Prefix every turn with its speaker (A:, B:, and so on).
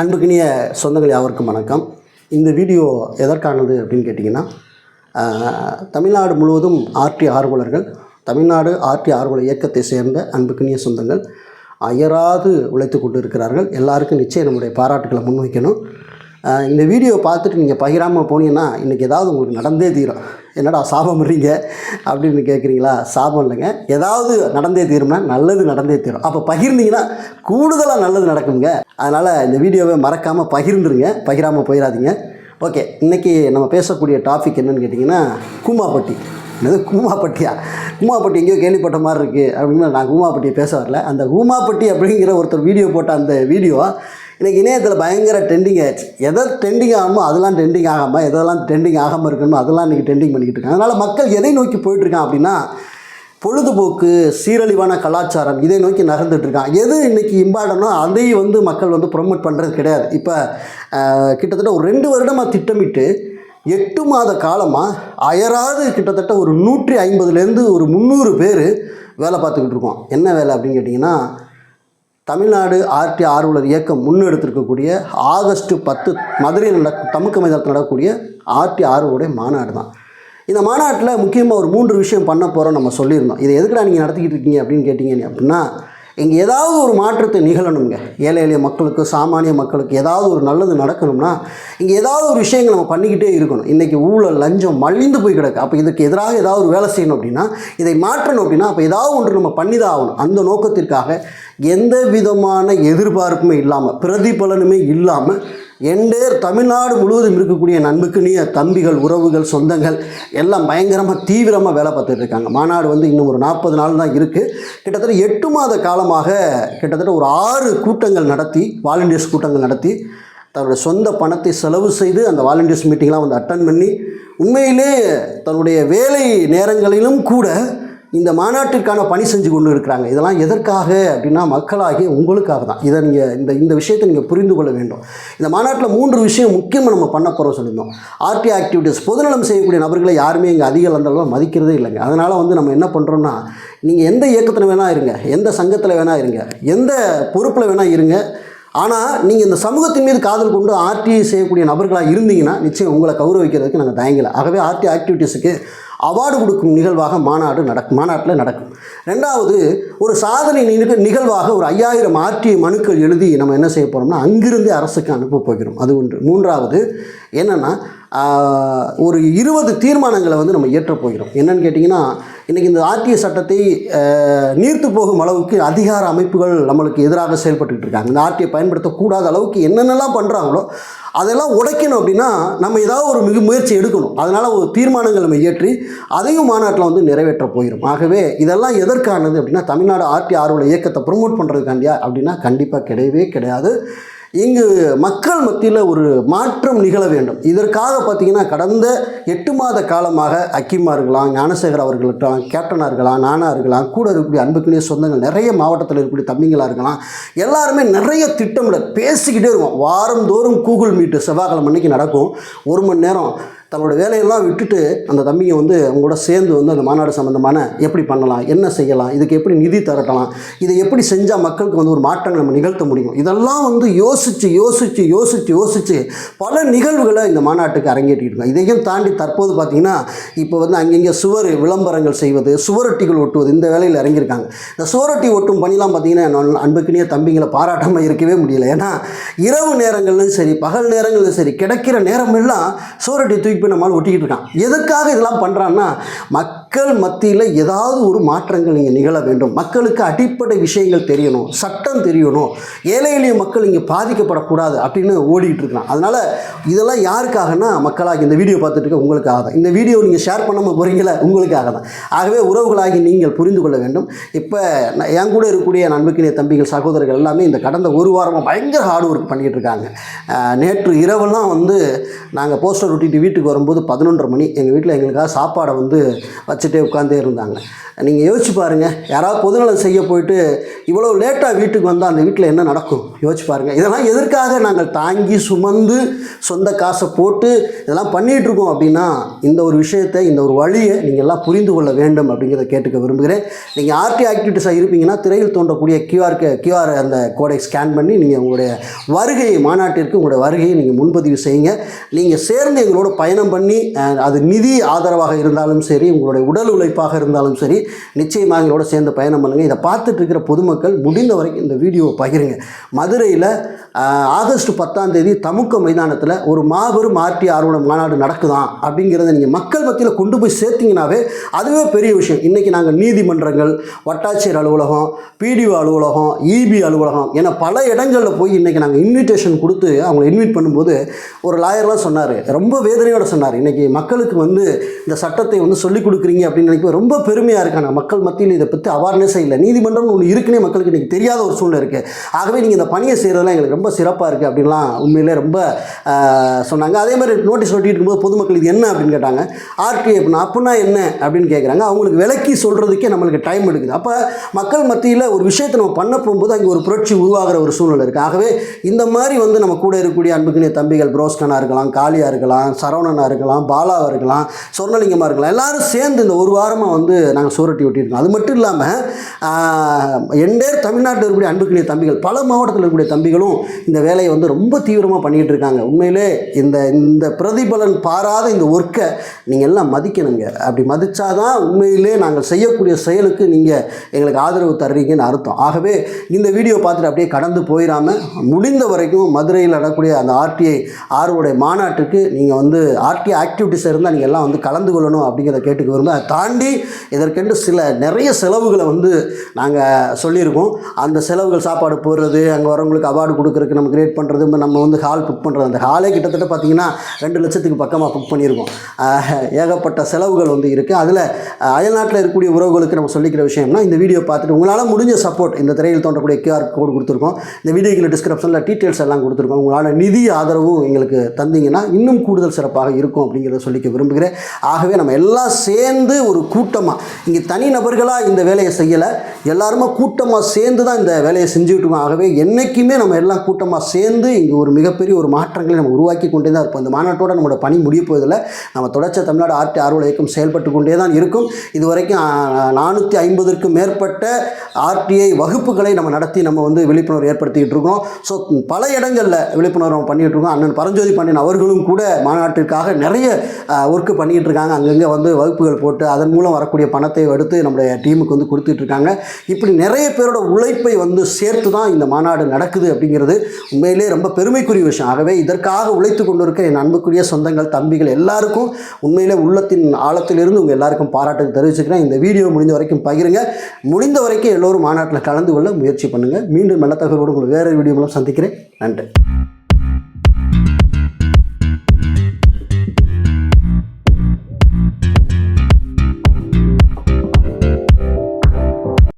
A: அன்புக்கினிய சொந்தங்கள் யாவருக்கும் வணக்கம். இந்த வீடியோ எதற்கானது அப்படின்னு கேட்டிங்கன்னா தமிழ்நாடு முழுவதும் ஆர்டி ஆர்வலர்கள் தமிழ்நாடு ஆர்டி ஆர்வலர் இயக்கத்தை சேர்ந்த அன்புக்கினிய சொந்தங்கள் அயராது உழைத்து கொண்டு இருக்கிறார்கள் எல்லாருக்கும் நிச்சயம் நம்முடைய பாராட்டுக்களை முன்வைக்கணும். இந்த வீடியோ பார்த்துட்டு நீங்கள் பகிராமல் போனீங்கன்னா இன்றைக்கி ஏதாவது உங்களுக்கு நடந்தே தீரும். என்னடா சாபம் இருறீங்க அப்படின்னு கேட்குறீங்களா? சாபம் இல்லைங்க. ஏதாவது நடந்தே தீரும்னா நல்லது நடந்தே தீரும். அப்போ பகிர்ந்தீங்கன்னா கூடுதலாக நல்லது நடக்குங்க அதனால் இந்த வீடியோவை மறக்காமல் பகிர்ந்துருங்க. பகிராமல் போயிடாதீங்க. ஓகே இன்றைக்கி நம்ம பேசக்கூடிய டாபிக் என்னன்னு கேட்டிங்கன்னா கூமாப்பட்டி. என்னது கூமாப்பட்டியா? கூமாப்பட்டி எங்கேயோ கேள்விப்பட்ட மாதிரி இருக்குது அப்படின்னு நான் கூமாப்பட்டியை பேச வரல. அந்த கூமாப்பட்டி அப்படிங்கிற ஒருத்தர் வீடியோ போட்ட அந்த வீடியோ இன்றைக்கி இணையத்தில் பயங்கர ட்ரெண்டிங் ஆயிடுச்சு. எதை ட்ரெண்டிங் ஆகாமோ அதெல்லாம் ட்ரெண்டிங் ஆகாமல் எதெல்லாம் ட்ரெண்டிங் ஆகாமல் இருக்கணுமோ அதெல்லாம் இன்றைக்கி ட்ரெண்டிங் பண்ணிக்கிட்டு இருக்காங்க. அதனால் மக்கள் எதை நோக்கி போயிட்டுருக்கான் அப்படின்னா பொழுதுபோக்கு சீரழிவான கலாச்சாரம் இதை நோக்கி நகர்ந்துட்டுருக்கான் எது இன்றைக்கி இம்பார்ட்டனோ அதையும் வந்து மக்கள் வந்து ப்ரொமோட் பண்ணுறது கிடையாது. இப்போ கிட்டத்தட்ட ஒரு ரெண்டு வருடமாக திட்டமிட்டு எட்டு மாத காலமாக அயராது கிட்டத்தட்ட ஒரு நூற்றி ஐம்பதுலேருந்து ஒரு முந்நூறு பேர் வேலை பார்த்துக்கிட்டு இருக்கோம். என்ன வேலை அப்படின்னு கேட்டிங்கன்னா தமிழ்நாடு ஆர்டி ஆர்வலர் இயக்கம் முன்னெடுத்திருக்கக்கூடிய ஆகஸ்ட் பத்து மதுரையில் நடக்க தமுக்க மைதானத்தில் நடக்கக்கூடிய ஆர்டி ஆர்வலுடைய மாநாடு தான். இந்த மாநாட்டில் முக்கியமாக ஒரு மூன்று விஷயம் பண்ண போகிறோம் நம்ம சொல்லியிருந்தோம். இதை எதுக்குடா நீங்கள் நடத்திக்கிட்டு இருக்கீங்க அப்படின்னு கேட்டிங்க அப்படின்னா இங்கே ஏதாவது ஒரு மாற்றத்தை நிகழணுங்க ஏழை எளிய மக்களுக்கு சாமானிய மக்களுக்கு ஏதாவது ஒரு நல்லது நடக்கணும்னா இங்கே ஏதாவது ஒரு விஷயங்கள் நம்ம பண்ணிக்கிட்டே இருக்கணும். இன்றைக்கி ஊழல் லஞ்சம் மலிந்து போய் கிடக்கு. அப்போ இதுக்கு எதிராக ஏதாவது ஒரு வேலை செய்யணும் அப்படின்னா இதை மாற்றணும் அப்படின்னா அப்போ ஏதாவது ஒன்று நம்ம பண்ணி தான் ஆகணும். அந்த நோக்கத்திற்காக எந்த விதமான எதிர்பார்ப்புமே இல்லாமல் பிரதிபலனுமே இல்லாமல் எண்டேர் தமிழ்நாடு முழுவதும் இருக்கக்கூடிய நண்புக்குனிய தம்பிகள் உறவுகள் சொந்தங்கள் எல்லாம் பயங்கரமாக தீவிரமாக வேலை பார்த்துட்டு இருக்காங்க. மாநாடு வந்து இன்னும் ஒரு நாற்பது நாள் தான் இருக்குது கிட்டத்தட்ட எட்டு மாத காலமாக கிட்டத்தட்ட ஒரு ஆறு கூட்டங்கள் நடத்தி வாலண்டியர்ஸ் கூட்டங்கள் நடத்தி தன்னுடைய சொந்த பணத்தை செலவு செய்து அந்த வாலண்டியர்ஸ் மீட்டிங்லாம் வந்து அட்டன் பண்ணி உண்மையிலே தன்னுடைய வேலை நேரங்களிலும் கூட இந்த மாநாட்டிற்கான பணி செஞ்சு கொண்டு இருக்கிறாங்க. இதெல்லாம் எதற்காக அப்படின்னா மக்களாகிய உங்களுக்காக தான். இதை நீங்கள் இந்த இந்த விஷயத்தை நீங்கள் புரிந்து கொள்ள வேண்டும். இந்த மாநாட்டில் மூன்று விஷயம் முக்கியமாக நம்ம பண்ண போகிறோம் சொல்லியிருந்தோம். ஆர்டி ஆக்டிவிட்டீஸ் பொதுநலம் செய்யக்கூடிய நபர்களை யாருமே இங்கே அதிக அந்த மதிக்கிறதே இல்லைங்க. அதனால் வந்து நம்ம என்ன பண்ணுறோம்னா நீங்கள் எந்த இயக்கத்தில் வேணால் இருங்க எந்த சங்கத்தில் வேணால் இருங்க எந்த பொறுப்பில் வேணால் இருங்க. ஆனால் நீங்கள் இந்த சமூகத்தின் மீது காதல் கொண்டு ஆர்டி செய்யக்கூடிய நபர்களாக இருந்தீங்கன்னா நிச்சயம் உங்களை கௌரவிக்கிறதுக்கு நாங்கள் தயங்கலை. ஆகவே ஆர்டி ஆக்டிவிட்டீஸுக்கு அவார்டு கொடுக்கும் நிகழ்வாக மாநாடு நடக்கும் மாநாட்டில் நடக்கும். ரெண்டாவது ஒரு சாதனை நிகழ்வாக ஒரு ஐயாயிரம் ஆர்டி மனுக்கள் எழுதி நம்ம என்ன செய்ய போகிறோம்னா அங்கிருந்தே அரசுக்கு அனுப்ப போகிறோம். அது ஒன்று. மூன்றாவது என்னென்னா ஒரு இருபது தீர்மானங்களை வந்து நம்ம இயற்றப் போகிறோம். என்னன்னு கேட்டிங்கன்னா இன்றைக்கி இந்த ஆர்டிஐ சட்டத்தை நீர்த்து போகும் அளவுக்கு அதிகார அமைப்புகள் நம்மளுக்கு எதிராக செயல்பட்டுக்கிட்டு இருக்காங்க. இந்த ஆர்டிஐ பயன்படுத்தக்கூடாத அளவுக்கு என்னென்னலாம் பண்ணுறாங்களோ அதெல்லாம் உடைக்கணும் அப்படின்னா நம்ம ஏதாவது ஒரு மிக முயற்சி எடுக்கணும். அதனால் ஒரு தீர்மானங்கள் நம்ம இயற்றி அதையும் மாநாட்டில் வந்து நிறைவேற்ற போயிடும் ஆகவே இதெல்லாம் எதற்கானது அப்படின்னா தமிழ்நாடு ஆர்டி ஆர்வல இயக்கத்தை ப்ரொமோட் பண்ணுறதுக்காண்டியா அப்படின்னா கண்டிப்பாக கிடையவே கிடையாது. இங்கு மக்கள் மத்தியில் ஒரு மாற்றம் நிகழ வேண்டும். இதற்காக பார்த்திங்கன்னா கடந்த எட்டு மாத காலமாக அக்கிமா இருக்கலாம் ஞானசேகர் அவர்கள் இருக்கலாம் கேப்டனாக இருக்கலாம் நானாக இருக்கலாம் கூட இருக்கக்கூடிய அன்புக்குரிய சொந்தங்கள் நிறைய மாவட்டத்தில் இருக்கக்கூடிய தம்பிங்களாக இருக்கலாம் எல்லாருமே நிறைய திட்டமிட பேசிக்கிட்டே இருக்கும் வாரந்தோறும் கூகுள் மீட்டு செவ்வாய்க்கிழமை அன்னைக்கு நடக்கும். ஒரு மணி நேரம் தன்னோட வேலையெல்லாம் விட்டுட்டு அந்த தம்பிங்க வந்து அவங்களோட சேர்ந்து வந்து அந்த மாநாடு சம்மந்தமான எப்படி பண்ணலாம் என்ன செய்யலாம் இதுக்கு எப்படி நிதி திரட்டலாம் இதை எப்படி செஞ்சால் மக்களுக்கு வந்து ஒரு மாற்றங்கள் நம்ம நிகழ்த்த முடியும்? இதெல்லாம் வந்து யோசித்து யோசித்து யோசித்து யோசித்து பல நிகழ்வுகளை இந்த மாநாட்டுக்கு அரங்கேற்றிட்டு இருக்கோம் இதையும் தாண்டி தற்போது பார்த்திங்கன்னா இப்போ வந்து அங்கங்கே சுவர் விளம்பரங்கள் செய்வது சுவரொட்டிகள் ஒட்டுவது இந்த வேலையில் இறங்கியிருக்காங்க. இந்த சுவரொட்டி ஒட்டும் பணிலாம் பார்த்திங்கன்னா நான் தம்பிங்களை பாராட்டாமல் இருக்கவே முடியல. ஏன்னா இரவு நேரங்கள்லையும் சரி பகல் நேரங்களிலும் சரி கிடைக்கிற நேரமெல்லாம் சுவரொட்டி தூக்கி போய் நம்மளால் ஒட்டிக்கிட்டு இருக்கான். எதுக்காக இதெல்லாம் பண்ணுறான்னா மக்கள் மத்தியில் ஏதாவது ஒரு மாற்றங்கள் இங்கே நிகழ வேண்டும். மக்களுக்கு அடிப்படை விஷயங்கள் தெரியணும் சட்டம் தெரியணும். ஏழை எளிய மக்கள் இங்கே பாதிக்கப்படக்கூடாது அப்படின்னு ஓடிக்கிட்டு இருக்கலாம் அதனால் இதெல்லாம் யாருக்காகனா மக்களாகி இந்த வீடியோ பார்த்துட்டு இருக்க உங்களுக்காக தான். இந்த வீடியோ நீங்கள் ஷேர் பண்ணாமல் போகிறீங்களா உங்களுக்காக தான். ஆகவே உறவுகளாகி நீங்கள் புரிந்து கொள்ள வேண்டும். இப்போ நான் என் கூட இருக்கக்கூடிய நண்பக்கினிய தம்பிகள் சகோதரர்கள் எல்லாமே இந்த கடந்த ஒரு வாரமாக பயங்கர ஹார்ட் ஒர்க் பண்ணிகிட்டு இருக்காங்க. நேற்று இரவெல்லாம் வந்து நாங்கள் போஸ்டர் ஒட்டிட்டு வீட்டுக்கு வரும்போது பதினொன்றரை மணி எங்கள் வீட்டில் எங்களுக்காக சாப்பாடை வந்து வச்சுட்டே உட்காந்தே இருந்தாங்க. நீங்கள் யோசிச்சு பாருங்கள் யாராவது பொதுநலம் செய்ய போயிட்டு இவ்வளோ லேட்டாக வீட்டுக்கு வந்தால் அந்த வீட்டில் என்ன நடக்கும்? யோசிச்சு பாருங்கள் இதெல்லாம் எதற்காக நாங்கள் தாங்கி சுமந்து சொந்த காசை போட்டு இதெல்லாம் பண்ணிகிட்டு இருக்கோம் அப்படின்னா இந்த ஒரு விஷயத்தை இந்த ஒரு வழியை நீங்கள் எல்லாம் புரிந்து கொள்ள வேண்டும் அப்படிங்கிறத கேட்டுக்க விரும்புகிறேன். நீங்கள் ஆர்டி ஆக்டிவிட்டிஸாக இருப்பீங்கன்னா திரையில் தோன்றக்கூடிய கியூஆர் கியூஆர் அந்த கோடை ஸ்கேன் பண்ணி நீங்கள் உங்களுடைய வருகையை மாநாட்டிற்கு உங்களுடைய வருகையை நீங்கள் முன்பதிவு செய்யுங்க. நீங்கள் சேர்ந்து எங்களோட பயணம் பண்ணி அது நிதி ஆதரவாக இருந்தாலும் சரி உங்களுடைய உடல் உழைப்பாக இருந்தாலும் சரி நிச்சயமாக எங்களோட சேர்ந்து பயணம் பண்ணுங்கள் இதை பார்த்துட்டு இருக்கிற பொதுமக்கள் முடிந்த வரைக்கும் இந்த வீடியோவை பகிருங்க. மதுரையில் ஆகஸ்ட் பத்தாம் தேதி தமுக்க மைதானத்தில் ஒரு மாபெரும் ஆர்டி ஆர்வலர் மாநாடு நடக்குதான் அப்படிங்கிறத நீங்கள் மக்கள் மத்தியில் கொண்டு போய் சேர்த்தீங்கன்னாவே அதுவே பெரிய விஷயம். இன்றைக்கி நாங்கள் நீதிமன்றங்கள் வட்டாட்சியர் அலுவலகம் பிடிஓ அலுவலகம் இபி அலுவலகம் என பல இடங்களில் போய் இன்றைக்கி நாங்கள் இன்விடேஷன் கொடுத்து அவங்களை இன்வைட் பண்ணும்போது ஒரு லாயர்லாம் சொன்னார். ரொம்ப வேதனையோடு சொன்னார். இன்றைக்கி மக்களுக்கு வந்து இந்த சட்டத்தை வந்து சொல்லிக் கொடுக்குறீங்க அப்படின்னு நினைக்கும் ரொம்ப பெருமையாக இருக்காங்க மக்கள் மத்தியில் இதை பற்றி அவேர்னஸே இல்லை. நீதிமன்றம் ஒன்று இருக்குன்னே மக்களுக்கு இன்றைக்கி தெரியாத ஒரு சூழ்நிலை இருக்குது ஆகவே நீங்கள் இந்த பணியை செய்கிறதுலாம் எங்களுக்கு ரொம்ப சிறப்பாக இருக்குது அப்படின்லாம் உண்மையிலே ரொம்ப சொன்னாங்க. அதே மாதிரி நோட்டீஸ் ஒட்டிட்டு இருக்கும்போது பொதுமக்கள் இது என்ன அப்படின்னு கேட்டாங்க. ஆர்டி அப்படின்னா அப்படின்னா என்ன அப்படின்னு கேட்குறாங்க அவங்களுக்கு விளக்கி சொல்கிறதுக்கே நம்மளுக்கு டைம் எடுக்குது. அப்போ மக்கள் மத்தியில் ஒரு விஷயத்தை நம்ம பண்ண போகும்போது அங்கே ஒரு புரட்சி உருவாகிற ஒரு சூழ்நிலை இருக்குது ஆகவே இந்த மாதிரி வந்து நம்ம கூட இருக்கக்கூடிய அன்புக்குரிய தம்பிகள் புரோஸ்கனாக இருக்கலாம் காளியாக இருக்கலாம் சரவணனாக இருக்கலாம் பாலாவாக இருக்கலாம் சொர்ணலிங்கமாக இருக்கலாம் எல்லோரும் சேர்ந்து இந்த ஒரு வாரமாக வந்து நாங்கள் சூரட்டி ஒட்டியிருக்கோம் அது மட்டும் இல்லாமல் எண்டேர் தமிழ்நாட்டில் இருக்கக்கூடிய அன்புக்குரிய தம்பிகள் பல மாவட்டத்தில் இருக்கக்கூடிய தம்பிகளும் இந்த வேலையை வந்து ரொம்ப தீவிரமாக பண்ணிகிட்டு இருக்காங்க. உண்மையிலே இந்த இந்த பிரதிபலன் பாராத இந்த ஒர்க்கை நீங்கள் எல்லாம் மதிக்கணுங்க. அப்படி மதித்தாதான் உண்மையிலே நாங்கள் செய்யக்கூடிய செயலுக்கு நீங்கள் எங்களுக்கு ஆதரவு தர்றீங்கன்னு அர்த்தம். ஆகவே இந்த வீடியோ பார்த்துட்டு அப்படியே கடந்து போயிடாமல் முடிந்த வரைக்கும் மதுரையில் நடக்கக்கூடிய அந்த ஆர்டிஐ ஆர்வோடைய மாநாட்டுக்கு நீங்கள் வந்து ஆர்டிஐ ஆக்டிவிட்டிஸ் இருந்தால் நீங்கள் எல்லாம் வந்து கலந்து கொள்ளணும் அப்படிங்கிறத கேட்டுக்க விரும்ப அதை தாண்டி இதற்கென்று சில நிறைய செலவுகளை வந்து நாங்கள் சொல்லியிருக்கோம். அந்த செலவுகள் சாப்பாடு போடுறது அங்கே வரவங்களுக்கு அவார்டு கொடுக்குறதுக்கு நம்ம கிரியேட் பண்ணுறது நம்ம வந்து ஹால் புக் பண்ணுறது அந்த ஹாலே கிட்டத்தட்ட பார்த்தீங்கன்னா ரெண்டு லட்சத்துக்கு பக்கமாக புக் பண்ணியிருக்கோம் ஏகப்பட்ட செலவுகள் வந்து இருக்குது அதில் அயல்நாட்டில் இருக்கக்கூடிய உறவுகளுக்கு நம்ம சொல்லிக்கிற விஷயம்னா இந்த வீடியோ பார்த்துட்டு உங்களால் முடிஞ்ச சப்போர்ட் இந்த திரையில் தோன்றக்கூடிய கியூஆர் கோடு கொடுத்துருக்கோம். இந்த வீடியோக்கில் டிஸ்கிரிப்ஷனில் டீட்டெயில்ஸ் எல்லாம் கொடுத்துருக்கோம். உங்களால் நிதி ஆதரவும் எங்களுக்கு தந்தீங்கன்னா இன்னும் கூடுதல் சிறப்பாக இருக்கும் அப்படிங்கிறத சொல்லிக்க விரும்புகிறேன். ஆகவே நம்ம எல்லாம் சேர்ந்து ஒரு கூட்டமாக இங்கே தனி நபர்களாக இந்த வேலையை செய்யலை எல்லாருமே கூட்டமாக சேர்ந்து தான் இந்த வேலையை செஞ்சுக்கிட்டு இருக்கோம். ஆகவே என்றைக்குமே நம்ம எல்லாம் கூட்டமாக சேர்ந்து இங்கே ஒரு மிகப்பெரிய ஒரு மாற்றங்களை நம்ம உருவாக்கி கொண்டே தான் இருப்போம். இந்த மாநாட்டோட நம்மளோட பணி முடிய போதில் நம்ம தொடர்ச்சி தமிழ்நாடு ஆர்டி ஆர்வல இயக்கம் செயல்பட்டு கொண்டே தான் இருக்கும். இது வரைக்கும் நானூற்றி ஐம்பதுக்கும் மேற்பட்ட ஆர்டிஐ வகுப்புகளை நம்ம நடத்தி நம்ம வந்து விழிப்புணர்வு ஏற்படுத்திக்கிட்டு இருக்கோம். ஸோ பல இடங்களில் விழிப்புணர்வு பண்ணிகிட்டு இருக்கோம். அண்ணன் பரஞ்சோதி பாண்டியன் அவர்களும் கூட மாநாட்டிற்காக நிறைய ஒர்க்கு பண்ணிகிட்டு இருக்காங்க. அங்கங்கே வந்து வகுப்புகள் போட்டு அதன் மூலம் வரக்கூடிய பணத்தை எடுத்து நம்முடைய டீமுக்கு வந்து கொடுத்துட்ருக்காங்க இப்படி நிறைய பேரோட உழைப்பை வந்து சேர்த்து தான் இந்த மாநாடு நடக்குது அப்படிங்கிறது உண்மையிலே ரொம்ப பெருமைக்குரிய விஷயம். ஆகவே இதற்காக உழைத்து கொண்டிருக்க என் அன்புக்குரிய சொந்தங்கள் தம்பிகள் எல்லாருக்கும் உண்மையிலே உள்ளத்தின் ஆழத்திலிருந்து உங்கள் எல்லாருக்கும் பாராட்டு தெரிவிச்சுக்கிறேன். இந்த வீடியோ முடிந்த வரைக்கும் பகிருங்க. முடிந்த வரைக்கும் எல்லோரும் மாநாட்டில் கலந்து கொள்ள முயற்சி பண்ணுங்கள் மீண்டும் நல்ல தகவலோடு உங்களை வேறு வீடியோ மூலம் சந்திக்கிறேன். நன்றி.